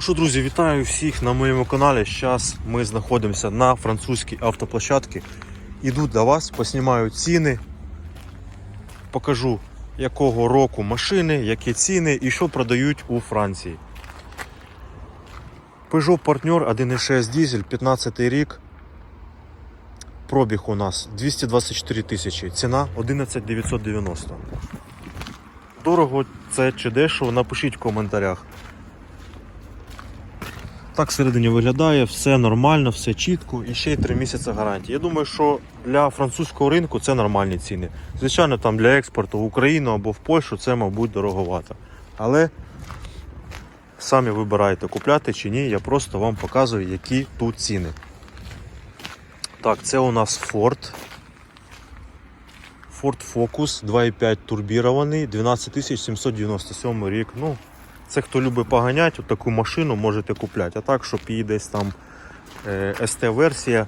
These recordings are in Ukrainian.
Що, друзі, вітаю всіх на моєму каналі. Зараз ми знаходимося на французькій автоплощадці. Іду до вас, поснімаю ціни, покажу якого року машини, які ціни і що продають у Франції. Peugeot Partner 1.6 дизель, 15 рік. Пробіг у нас 224 тисячі, ціна 11 990. Дорого це чи дешево? Напишіть в коментарях. Так всередині виглядає, все нормально, все чітко і ще й 3 місяці гарантії. Я думаю, що для французького ринку це нормальні ціни. Звичайно, там для експорту в Україну або в Польщу це, мабуть, дороговато. Але самі вибираєте купляти чи ні, я просто вам показую, які тут ціни. Так, це у нас Ford. Ford Focus 2.5 турбірований, 12797 рік. Ну, це хто любить поганяти, от таку машину можете купляти. А так, щоб її десь там е, ST-версія.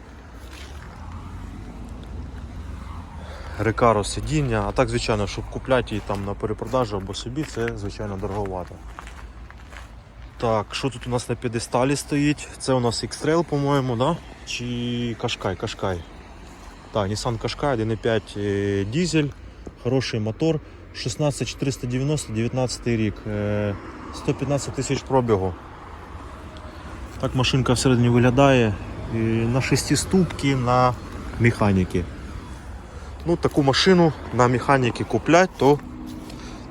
Рекаро сидіння, а так, звичайно, щоб купляти її там на перепродажу або собі, це звичайно дороговато. Так, що тут у нас на п'єдесталі стоїть? Це у нас X-Trail, по-моєму, да? Чи Qashqai, Qashqai. Так, Nissan Qashqai 1.5 е, дизель, хороший мотор, 16490, 19 рік, е, 115 тисяч пробігу. Так машинка всередині виглядає е, на шестиступки, на механіки. Ну, таку машину на механіки куплять, то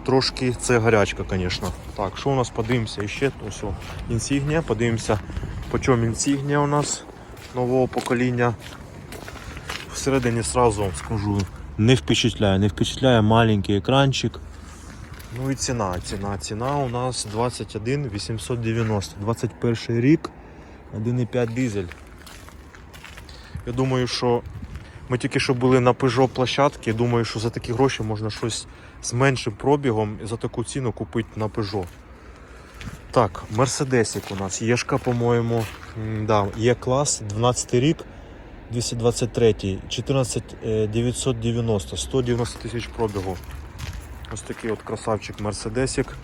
трошки це гарячка, звісно. Так, що у нас подивимося ще? Ось інсігнія, подивимося, по чому інсігнія у нас нового покоління. Всередині сразу скажу, не впечатляє, не впечатляє маленький екранчик. Ну і ціна. Ціна ціна у нас 21 890, 21 рік, 1,5 дизель. Я думаю, що ми тільки що були на Peugeot площадці. Думаю, що за такі гроші можна щось з меншим пробігом і за таку ціну купити на Peugeot. Так, Мерседесик у нас. Єшка, по-моєму. Да, є клас, 12 рік, 223, 14 е, 990, 190 тисяч пробігу. Ось такий от красавчик Мерседесик.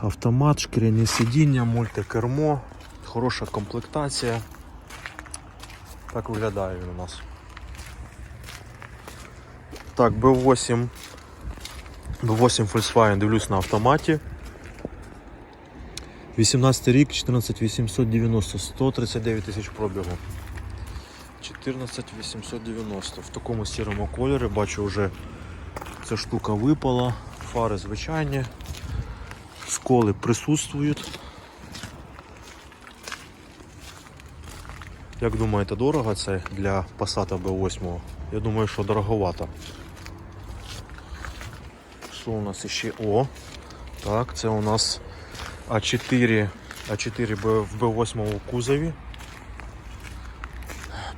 Автомат, шкіряні сидіння, мультикермо, хороша комплектація. Так виглядає він у нас. Так, B8. B8 Volkswagen дивлюсь на автоматі. 18 рік, 14890, 139 тисяч пробігу. 14890 в такому сірому кольорі, бачу вже ця штука випала, фари звичайні, сколи присутствують. Як думаєте, дорого це для Passat B8? Я думаю, що дороговато. Що у нас ще? О! Так, це у нас А4, А4 Б- в B8 кузові.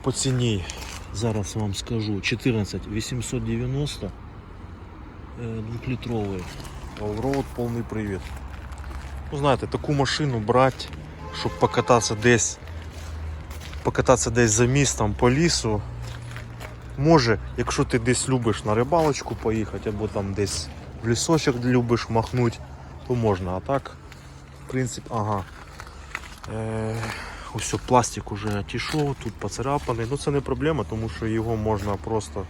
По ціні зараз вам скажу 14 890 е, двохлітровий Allroad повний привід. Ну, знаєте, таку машину брати, щоб покататися десь покататися десь за містом по лісу. Може, якщо ти десь любиш на рибалочку поїхати, або там десь в лісочок любиш махнути, то можна. А так, в принципі, ага. Е, ось пластик уже тішов, тут поцарапаний. Ну це не проблема, тому що його можна просто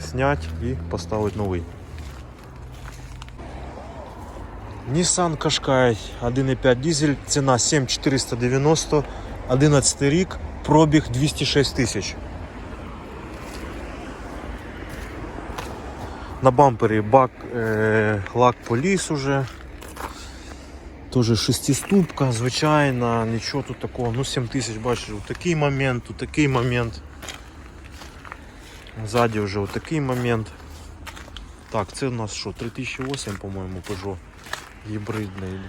зняти і поставити новий. Nissan Qashqai 1.5 дизель, ціна 7490, 11 рік, пробіг 206 тисяч. На бампері бак е, лак поліс уже. Тоже шестиступка, звичайна, нічого тут такого. Ну 7 тисяч, бачиш, такий момент, у такий момент. Ззаді вже у такий момент. Так, це у нас що, 3008, по-моєму, Peugeot гібридний.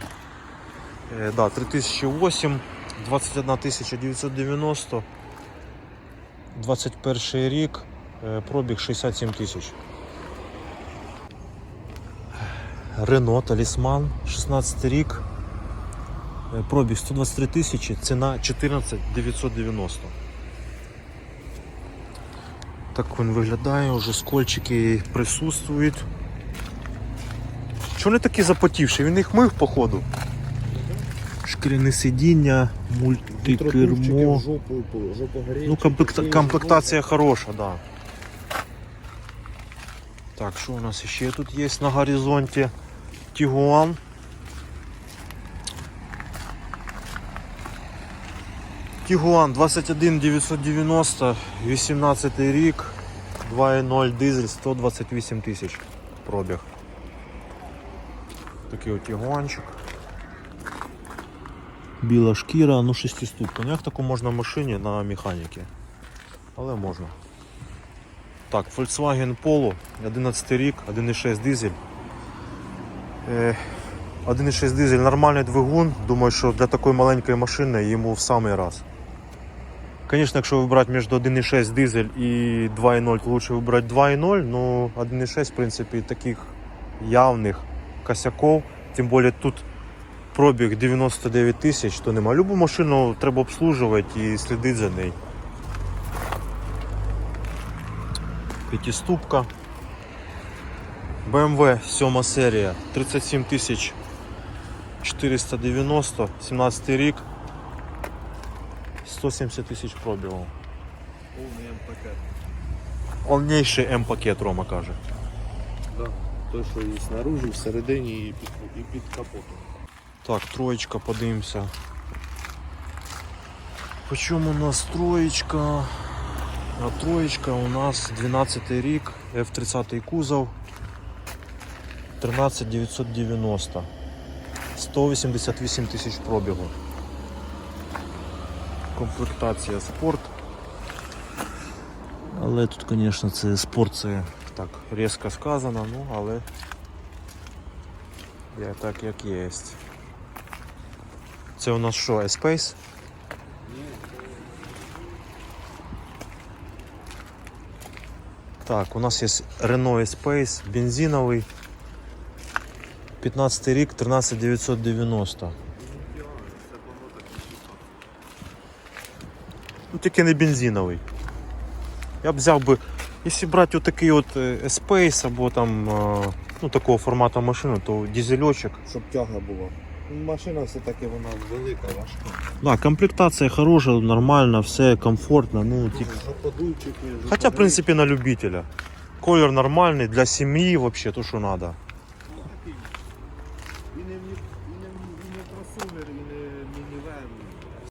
Е, да, 3008, 21 990, 21 рік, е, пробіг 67 тисяч. Рено Талісман, 16 рік, пробіг 123 тисячі, ціна 14 990. Так він виглядає, уже скольчики присутствують. Чого вони такі запотівші? Він їх мив походу. Шкіряне сидіння, мультикермо. Ну, комплекта- комплектація хороша, да. Так, що у нас ще тут є на горизонті? Тігуан. Тігуан 21 990, 18 рік, 2.0 дизель, 128 тисяч пробіг. Такий от тігуанчик. Біла шкіра, ну шестиступка. Ну як таку можна в машині на механіки? Але можна. Так, Volkswagen Polo, 11 рік, 1.6 дизель. Е, 1.6 дизель нормальний двигун. Думаю, що для такої маленької машини йому в самий раз. Звісно, якщо вибирати між 1.6 дизель і 2.0, то лучше вибрати 2.0, ну 1.6, в принципі, таких явних косяков. Тим більше тут пробіг 99 тисяч, то нема. Любу машину треба обслужувати і слідити за нею. П'ятиступка. BMW 7 серія 37 тисяч 490, 17 рік, 170 тисяч пробігу. Повний М-пакет. Повніший М-пакет, Рома каже. Да. Той, що і снаружи, всередині, і під, і під капотом. Так, троєчка, подивимося. Почому у нас троєчка? А троєчка у нас 12 рік, F30 кузов, 13990. 188 тисяч пробігу. Комплектація спорт. Але тут, звісно, це спорт це так різко сказано, ну але я так як є. Це у нас що, Espace? Так, у нас є Renault Espace, бензиновий. 15 рік, 13990. Ну тільки не бензиновий. Я б взяв би, якщо брати отакий от е, Espace або там е, ну, такого формату машину, то дизельочок. Щоб тяга була. Ну, Машина все-таки вона велика, важка. Да, комплектація хороша, нормальна, все комфортно. Ну, тільки... Жоподуйчики. Хотя, в принципе, на любителя. Колір нормальний, для сім'ї вообще то, що треба.